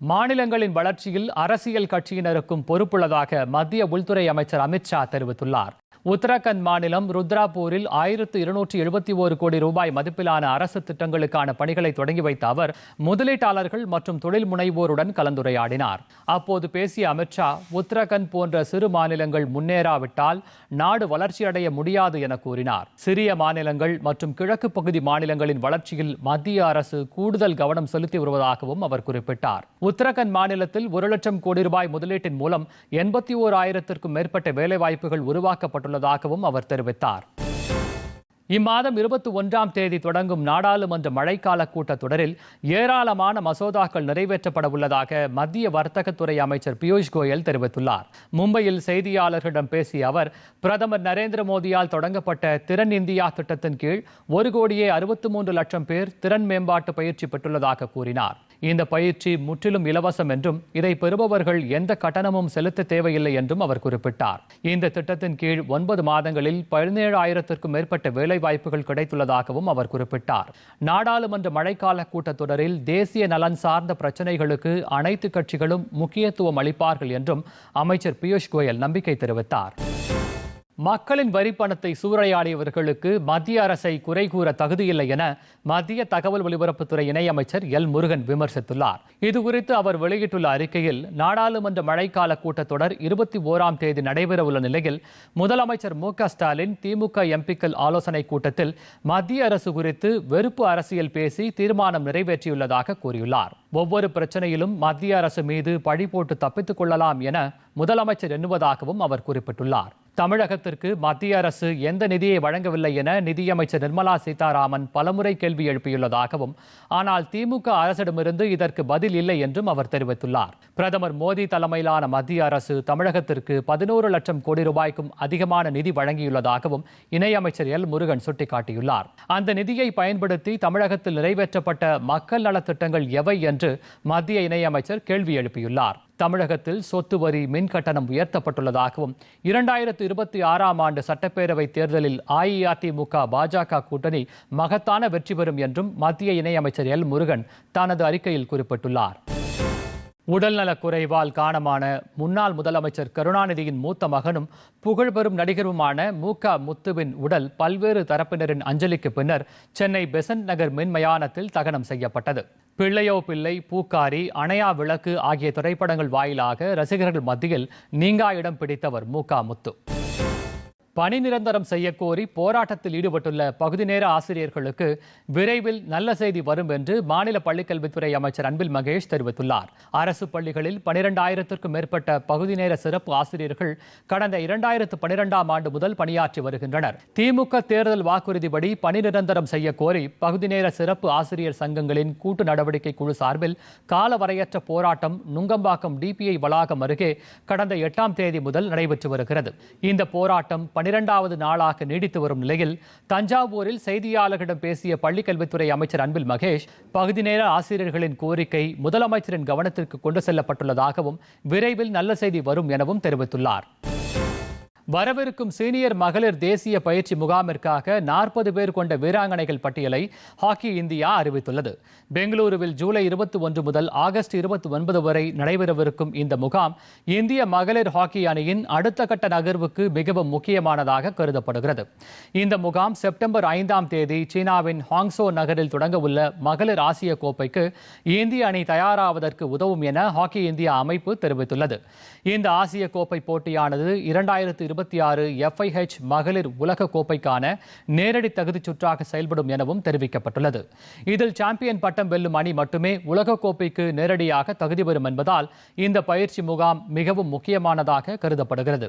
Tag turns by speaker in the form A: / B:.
A: மாநிலங்களின் வளர்ச்சியில் அரசியல் கட்சியினருக்கும் பொறுப்புள்ளதாக மத்திய உள்துறை அமைச்சர் அமித்ஷா தெரிவித்துள்ளார். உத்தரகண்ட் மாநிலம் ருத்ராபூரில் ஆயிரத்து இருநூற்றி எழுபத்தி ஒரு கோடி ரூபாய் மதிப்பிலான அரசு திட்டங்களுக்கான பணிகளை தொடங்கி வைத்த அவர் முதலீட்டாளர்கள் மற்றும் தொழில் முனைவோருடன் கலந்துரையாடினார். அப்போது பேசிய அமித்ஷா உத்தரகண்ட் போன்ற சிறு மாநிலங்கள் முன்னேறாவிட்டால் நாடு வளர்ச்சியடைய முடியாது என கூறினார். சிறிய மாநிலங்கள் மற்றும் கிழக்கு பகுதி மாநிலங்களின் வளர்ச்சியில் மத்திய அரசு கூடுதல் கவனம் செலுத்தி வருவதாகவும் அவர் குறிப்பிட்டார். உத்தரகண்ட் மாநிலத்தில் ஒரு லட்சம் கோடி ரூபாய் முதலீட்டின் மூலம் எண்பத்தி ஓர் ஆயிரத்திற்கும் மேற்பட்ட வேலைவாய்ப்புகள் உள்ளதாகவும் அவர் தெரிவித்தார். இம்மாதம் இருபத்தி ஒன்றாம் தேதி தொடங்கும் நாடாளுமன்ற மழைக்கால கூட்டத்தொடரில் ஏராளமான மசோதாக்கள் நிறைவேற்றப்பட உள்ளதாக மத்திய வர்த்தகத்துறை அமைச்சர் பியூஷ் கோயல் தெரிவித்துள்ளார். மும்பையில் செய்தியாளர்களிடம் பேசிய அவர் பிரதமர் நரேந்திர மோடியால் தொடங்கப்பட்ட திறன் இந்தியா திட்டத்தின் கீழ் ஒரு கோடியே அறுபத்தி மூன்று லட்சம் பேர் திறன் மேம்பாட்டு பயிற்சி பெற்றுள்ளதாக கூறினார். இந்த பயிற்சி முற்றிலும் இலவசம் என்றும் இதை பெறுபவர்கள் எந்த கட்டணமும் செலுத்த தேவையில்லை என்றும் அவர் குறிப்பிட்டார். இந்த திட்டத்தின் கீழ் ஒன்பது மாதங்களில் பதினேழு ஆயிரத்திற்கும் மேற்பட்ட வேலைவாய்ப்புகள் கிடைத்துள்ளதாகவும் அவர் குறிப்பிட்டார். நாடாளுமன்ற மழைக்கால கூட்டத்தொடரில் தேசிய நலன் சார்ந்த பிரச்சினைகளுக்கு அனைத்து கட்சிகளும் முக்கியத்துவம் அளிப்பார்கள் என்றும் அமைச்சர் பியூஷ் கோயல் நம்பிக்கை தெரிவித்தார். மக்களின் வரிப்பணத்தை சூறையாடியவர்களுக்கு மத்திய அரசை குறை கூற தகுதியில்லை என மத்திய தகவல் ஒலிபரப்புத்துறை இணையமைச்சர் எல் முருகன் விமர்சித்துள்ளார். இதுகுறித்து அவர் வெளியிட்டுள்ள அறிக்கையில் நாடாளுமன்ற மழைக்கால கூட்டத்தொடர் இருபத்தி ஓராம் தேதி நடைபெறவுள்ள நிலையில் முதலமைச்சர் மு ஸ்டாலின் திமுக எம்பிக்கள் ஆலோசனை கூட்டத்தில் மத்திய அரசு குறித்து வெறுப்பு அரசியல் பேசி தீர்மானம் நிறைவேற்றியுள்ளதாக கூறியுள்ளார். ஒவ்வொரு பிரச்சனையிலும் மத்திய அரசு மீது பழி போட்டு தப்பித்துக் கொள்ளலாம் என முதலமைச்சர் எண்ணுவதாகவும் அவர் குறிப்பிட்டுள்ளார். தமிழகத்திற்கு மத்திய அரசு எந்த நிதியை வழங்கவில்லை என நிதியமைச்சர் நிர்மலா சீதாராமன் பலமுறை கேள்வி எழுப்பியுள்ளதாகவும் ஆனால் திமுக அரசிடமிருந்து இதற்கு பதில் இல்லை என்றும் அவர் தெரிவித்துள்ளார். பிரதமர் மோடி தலைமையிலான மத்திய அரசு தமிழகத்திற்கு பதினோரு லட்சம் கோடி ரூபாய்க்கும் அதிகமான நிதி வழங்கியுள்ளதாகவும் இணையமைச்சர் எல். முருகன் சுட்டிக்காட்டியுள்ளார். அந்த நிதியை பயன்படுத்தி தமிழகத்தில் நிறைவேற்றப்பட்ட மக்கள் நலத்திட்டங்கள் எவை என்று மத்திய இணையமைச்சர் கேள்வி எழுப்பியுள்ளார். தமிழகத்தில் சொத்து வரி மின் கட்டணம் உயர்த்தப்பட்டுள்ளதாகவும் இரண்டாயிரத்து இருபத்தி ஆறாம் ஆண்டு சட்டப்பேரவை தேர்தலில் அஇஅதிமுக பாஜக கூட்டணி மகத்தான வெற்றி பெறும் என்றும் மத்திய இணையமைச்சர் எல் முருகன் தனது அறிக்கையில் குறிப்பிட்டுள்ளார். உடல்நலக் குறைவால் காணமான முன்னாள் முதலமைச்சர் கருணாநிதியின் மூத்த மகனும் புகழ்பெறும் நடிகருமான மு க முத்துவின் உடல் பல்வேறு தரப்பினரின் அஞ்சலிக்கு பின்னர் சென்னை பெசன்ட் நகர் மின்மயானத்தில் தகனம் செய்யப்பட்டது. பிள்ளையோ பிள்ளை பூக்காரி அணையா விளக்கு ஆகிய திரைப்படங்கள் வாயிலாக ரசிகர்கள் மத்தியில் நீங்கா இடம் பிடித்தவர் மு முத்து. பணி நிரந்தரம் செய்யக்கோரி போராட்டத்தில் ஈடுபட்டுள்ள பகுதி நேர ஆசிரியர்களுக்கு விரைவில் நல்ல செய்தி வரும் என்று மாநில பள்ளிக்கல்வித்துறை அமைச்சர் அன்பில் மகேஷ் தெரிவித்துள்ளார். அரசு பள்ளிகளில் பனிரெண்டாயிரத்திற்கும் மேற்பட்ட பகுதி நேர சிறப்பு ஆசிரியர்கள் கடந்த இரண்டாயிரத்து பனிரெண்டாம் ஆண்டு முதல் பணியாற்றி வருகின்றனர். திமுக தேர்தல் வாக்குறுதிப்படி பணி நிரந்தரம் செய்யக்கோரி கோரி பகுதி நேர சிறப்பு ஆசிரியர் சங்கங்களின் கூட்டு நடவடிக்கை குழு சார்பில் காலவரையற்ற போராட்டம் நுங்கம்பாக்கம் டிபிஐ வளாகம் அருகே கடந்த எட்டாம் தேதி முதல் நடைபெற்று வருகிறது. இந்த போராட்டம் பனிரெண்டாவது நாளாக நீடித்து வரும் நிலையில் தஞ்சாவூரில் செய்தியாளர்களிடம் பேசிய பள்ளிக்கல்வித்துறை அமைச்சர் அன்பில் மகேஷ் பகுதி நேர ஆசிரியர்களின் கோரிக்கை முதலமைச்சரின் கவனத்திற்கு கொண்டு செல்லப்பட்டுள்ளதாகவும் விரைவில் நல்ல செய்தி வரும் எனவும் தெரிவித்துள்ளார். வரவிருக்கும் சீனியர் மகளிர் தேசிய பயிற்சி முகாமிற்காக நாற்பது பேர் கொண்ட வீராங்கனைகள் பட்டியலை ஹாக்கி இந்தியா அறிவித்துள்ளது. பெங்களூருவில் ஜூலை இருபத்தி ஒன்று முதல் ஆகஸ்ட் இருபத்தி ஒன்பது வரை நடைபெறவிருக்கும் இந்த முகாம் இந்திய மகளிர் ஹாக்கி அணியின் அடுத்த கட்ட நகர்வுக்கு மிகவும் முக்கியமானதாக கருதப்படுகிறது. இந்த முகாம் செப்டம்பர் ஐந்தாம் தேதி சீனாவின் ஹாங்சோ நகரில் தொடங்க உள்ள மகளிர் ஆசிய கோப்பைக்கு இந்திய அணி தயாராவதற்கு உதவும் என ஹாக்கி இந்தியா அமைப்பு தெரிவித்துள்ளது. இந்த ஆசிய கோப்பை போட்டியானது இரண்டாயிரத்து இருபத்தி ஆறு எஃப்ஐஹெச் மகளிர் உலக கோப்பைக்கான நேரடி தகுதிச் சுற்றாக செயல்படும் எனவும் தெரிவிக்கப்பட்டுள்ளது. இதில் சாம்பியன் பட்டம் வெல்லும் அணி மட்டுமே உலகக்கோப்பைக்கு நேரடியாக தகுதி பெறும் என்பதால் இந்த பயிற்சி முகாம் மிகவும் முக்கியமானதாக கருதப்படுகிறது.